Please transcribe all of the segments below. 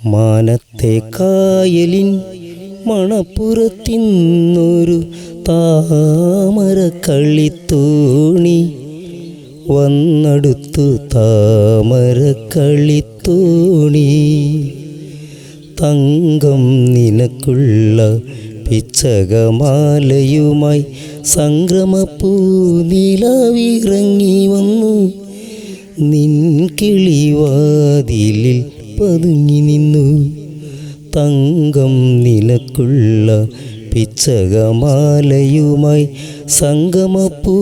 മാനത്തെ കായലിൻ മണപ്പുറത്തിന്നൊരു താമര കളിത്തോണി വന്നടുത്തു താമര കളിത്തോണി തങ്കം നിനക്കുള്ള പിച്ചകമാലയുമായി സംക്രമപ്പൂ നിലവിറങ്ങി വന്നു. നിൻ കിളിവാതിലിൽ പതുങ്ങി നിന്നു തങ്കം നിലക്കുള്ള പിച്ചകമാലയുമായി സംഗമപ്പൂ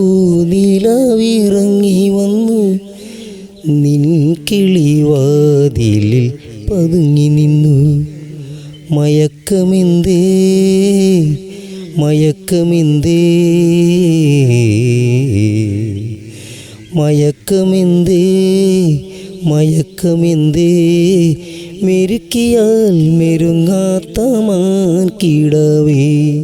നിലവിറങ്ങി വന്നു നിൻ കിളിവാതിലിൽ പതുങ്ങി നിന്നു മയക്കമെന്തേ മയക്കമെന്തേ മയക്കമെന്തേ മയക്കമെന്തേ? മെരുക്കിയാൽ മെരുങ്ങാത്ത മാൻ കിടവേ.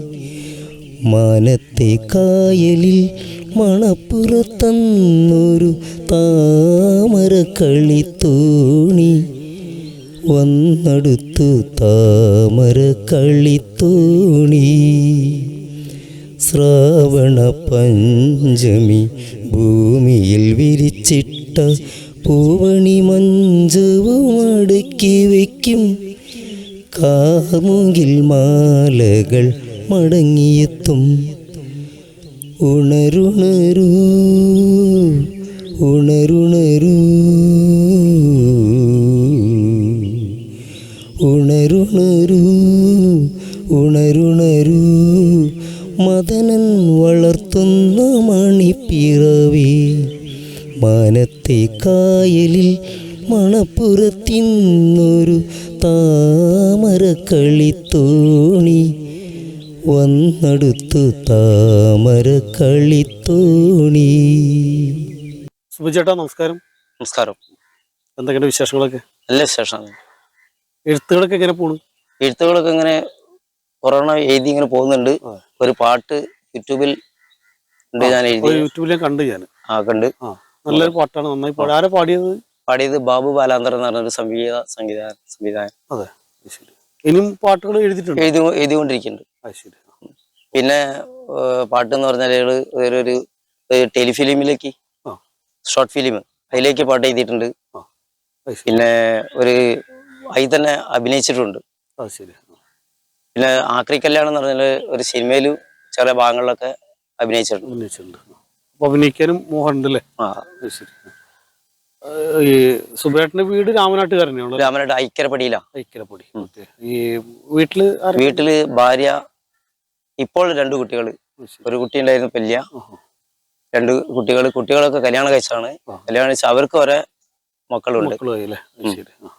മാനത്തെ കായലിൽ മണപ്പുറത്തന്നൊരു താമര കളിത്തോണി വന്നടുത്തു താമര കളിത്തോണി ശ്രാവണ പഞ്ചമി ഭൂമിയിൽ വിരിച്ചിട്ട പൂവണി മഞ്ചവും അടുക്കി വയ്ക്കും കാമുകിൽ മാലകൾ മടങ്ങിയെത്തും. ഉണരുണരൂ ഉണരുണരൂ ഉണരുണരൂ ഉണരുണരൂ. മദനൻ വളർത്തുന്ന മണിപ്പിറവി മാനത്തെ കായലിൽ മണപ്പുറത്തിന്നൊരു താമര കളിത്തോണി വന്നടുത്തു താമര കളിത്തോണി സുബിചേട്ടാ നമസ്കാരം. നമസ്കാരം. എന്തൊക്കെയുണ്ട് വിശേഷങ്ങളൊക്കെ? നല്ല വിശേഷമാണ് എഴുത്തുകളൊക്കെ എങ്ങനെ പോണു? എഴുത്തുകളൊക്കെ ഇങ്ങനെ കൊറോണ എഴുതി ഇങ്ങനെ പോകുന്നുണ്ട്. ഒരു പാട്ട് യൂട്യൂബിൽ ഉണ്ട് ഞാൻ എഴുതി ഒരു യൂട്യൂബിൽ കണ്ടു ഞാൻ. ആ കണ്ട്. ആ. നല്ലൊരു പാട്ടാണ് നന്നായി പാടി. ആരാ പാടിയത്? പാടിയത് ബാബു ബാലാന്തർ എന്ന് പറഞ്ഞൊരു സംഗീത സംഗീത സംവിധായകൻ. അതെ ശരി. ഇനിയും പാട്ടുകൾ എഴുതിയിട്ടുണ്ട്? എഴുതി എഴുതിക്കൊണ്ടിരിക്കുന്നുണ്ട്. ശരി പിന്നെ പാട്ട് എന്ന് പറഞ്ഞാൽ ഒരു ടെലിഫിലിമിലേക്ക്. ഷോർട്ട് ഫിലിം അതിലേക്ക് പാട്ട് എഴുതിയിട്ടുണ്ട്. പിന്നെ ഒരു അതിൽ തന്നെ അഭിനയിച്ചിട്ടുണ്ട്. പിന്നെ ആക്രി കല്യാണം എന്ന് പറഞ്ഞാൽ ഒരു സിനിമയിൽ ചില ഭാഗങ്ങളിലൊക്കെ അഭിനയിച്ചിട്ടുണ്ട്. അഭിനയിക്കാനും മോഹനുണ്ട് അല്ലേ? ആ അത് ശരി. ആ, ഈ സുബേട്ടന്റെ വീട് രാമനാട്ടുകാരനെയാണോ രാമനാട്ട് ഐക്കരപ്പടിയിലാ. ഐക്കരപ്പടി. ഓക്കെ. ഈ വീട്ടിൽ ആരാ? വീട്ടിൽ ഭാര്യ ഇപ്പോൾ രണ്ടു കുട്ടികൾ അത് ശരി. ഒരു കുട്ടി ഉണ്ടായിരുന്നു പല്യ. ആഹാ. രണ്ട് കുട്ടികൾ കുട്ടികളൊക്കെ കല്യാണം കഴിച്ചാണ് ആ. കല്യാണം കഴിച്ച അവർക്ക് ഒരേ മക്കളുണ്ട്. മക്കളും ആയി അല്ലേ? അത് ശരി. ആ.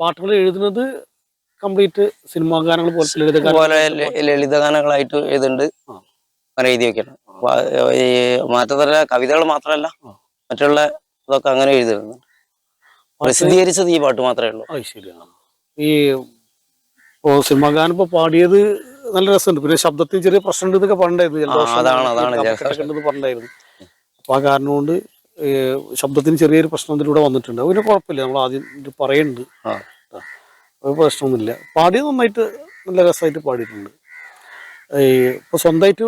പാട്ടുകൾ എഴുതുന്നത് കംപ്ലീറ്റ് സിനിമാ ഗാനങ്ങൾ പോലെ ലളിതഗാനങ്ങൾ അതുപോലെ ല- ലളിതഗാനങ്ങളായിട്ട് എഴുതുന്നുണ്ട്. ആ. അങ്ങനെ എഴുതി വെക്കണം ഈ മാറ്റത്തല്ല കവിതകൾ മാത്രമല്ല. മറ്റുള്ള ഇതൊക്കെ അങ്ങനെ എഴുതിയിരുന്നു പ്രസിദ്ധീകരിച്ചത് ഈ പാട്ട് മാത്രമേ ഉള്ളൂ. ഈ ഇപ്പോ സിനിമ ഗാനം ഇപ്പൊ പാടിയത് നല്ല രസമുണ്ട്. പിന്നെ ശബ്ദത്തിൽ ചെറിയ പ്രശ്നം ഉണ്ട് എന്നൊക്കെ പറഞ്ഞിട്ടുണ്ടായിരുന്നു. പറഞ്ഞിട്ടുണ്ടായിരുന്നു. അപ്പൊ ആ കാരണം കൊണ്ട് ശബ്ദത്തിന് ചെറിയൊരു പ്രശ്നം ഇതിലൂടെ വന്നിട്ടുണ്ട്. അതിന് കുഴപ്പമില്ല. നമ്മൾ ആദ്യം പറയുന്നുണ്ട്. പ്രശ്നമൊന്നുമില്ല. പാടിയത് നന്നായിട്ട് നല്ല രസമായിട്ട് പാടിയിട്ടുണ്ട്. ഇപ്പൊ സ്വന്തമായിട്ട്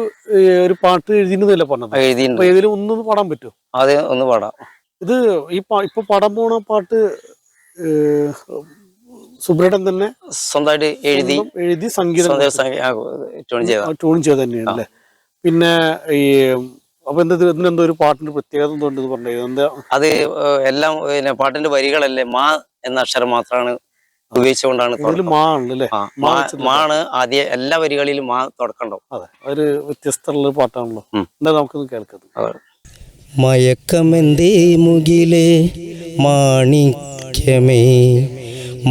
ഒരു പാട്ട് എഴുതിയെന്നല്ല പറഞ്ഞത്? അപ്പൊ ഒന്നൊന്ന് പാടാൻ പറ്റുമോ അതെ ഒന്ന് പാടാം. ഇത് ഈ ഇപ്പൊ പാടാൻ പോണ പാട്ട് സുബ്രടൻ തന്നെ സ്വന്തമായിട്ട് എഴുതി എഴുതി സംഗീതം ട്യൂൺ ചെയ്ത തന്നെയാണ് അല്ലേ? പിന്നെ ഈ അപ്പൊ എന്താ ഇത് ഇതിനെന്തോ ഒരു പാട്ടിന്റെ പ്രത്യേകത എന്തോ ഉണ്ടെന്ന് പറഞ്ഞത് എന്താ? അത് എല്ലാം പാട്ടിന്റെ വരികളല്ലേ മാ എന്ന അക്ഷരം മാത്രമാണ് ഉപയോഗിച്ചുകൊണ്ടാണ് മാണ് ആദ്യ എല്ലാ വരികളിലും മാ തുടക്കണ്ടോ അതെ ഒരു വ്യത്യസ്തമുള്ള പാട്ടാണല്ലോ. നമുക്ക് എന്താ നമുക്കൊന്ന് കേൾക്കുന്നത് അതെ. മയക്കമെന്തേ മുകിലേ മാണിക്യമേ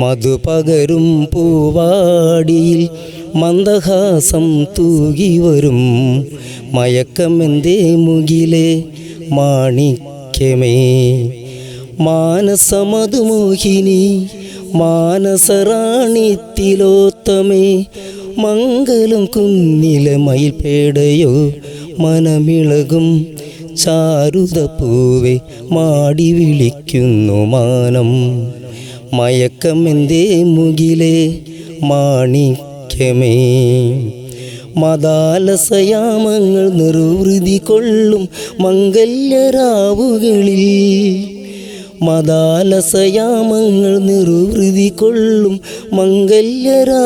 മധുപകരും പൂവാടിയിൽ മന്ദഹാസം തൂകി വരും. മയക്കമെന്തേ മുകിലേ മാണിക്യമേ മാനസമധുമോഹിനി മാനസറാണിത്തിലോത്തമേ മംഗലം കുന്നിലെ മയിൽപേടയോ മനമിളകും ചാരുത പൂവെ മാടി വിളിക്കുന്നു മാനം. മയക്കമെന്തേ മുകിലേ മാണിക്യമേ. മതാലസയാമങ്ങൾ നിർവൃതി കൊള്ളും മംഗല്യരാവുകളിൽ. മതാലസയാമങ്ങൾ നിർവൃതി കൊള്ളും മംഗല്യരാവുകളിൽ.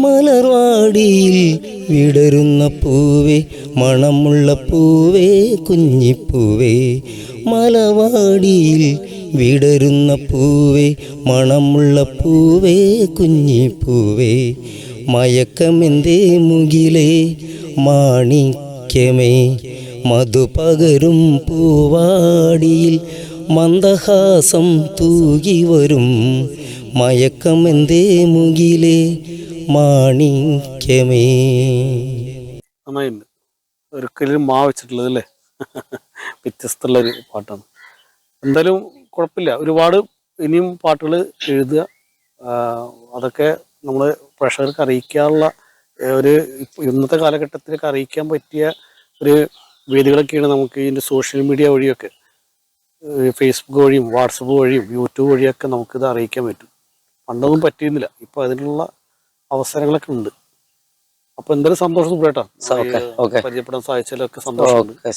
മലർവാടിയിൽ വിടരുന്ന പൂവേ മണമുള്ള പൂവേ കുഞ്ഞിപ്പൂവേ. മലവാടിയിൽ വിടരുന്ന പൂവേ മണമുള്ള പൂവേ കുഞ്ഞിപ്പൂവേ. മയക്കമെന്തേ മുകിലേ മാണിക്യമേ. മധുപകരും പൂവാടിയിൽ മന്ദഹാസം തൂകി വരും. മയക്കമെന്തേ മുകിലേ മാണിക്യമേ. നന്നായിട്ടുണ്ട് ഒരിക്കലും മാ വെച്ചിട്ടുള്ളത് അല്ലേ? വ്യത്യസ്തമുള്ള ഒരു പാട്ടാണ്. എന്തായാലും കുഴപ്പമില്ല. ഒരുപാട് ഇനിയും പാട്ടുകൾ എഴുതുക. അതൊക്കെ നമ്മൾ പ്രഷർക്ക് അറിയിക്കാനുള്ള ഒരു ഇന്നത്തെ കാലഘട്ടത്തിലേക്ക് അറിയിക്കാൻ പറ്റിയ ഒരു വേദികളൊക്കെയാണ് നമുക്ക് ഇതിന്റെ സോഷ്യൽ മീഡിയ വഴിയൊക്കെ ഫേസ്ബുക്ക് വഴിയും വാട്സപ്പ് വഴിയും യൂട്യൂബ് വഴിയൊക്കെ നമുക്കിത് അറിയിക്കാൻ പറ്റും. പണ്ടൊന്നും പറ്റിയിരുന്നില്ല. ഇപ്പോൾ അതിനുള്ള അവസരങ്ങളൊക്കെ ഉണ്ട്. അപ്പൊ എന്തായാലും സന്തോഷം സുബ്രേട്ടാ. പരിചയപ്പെടാൻ സാധിച്ചാലൊക്കെ ഓക്കെ.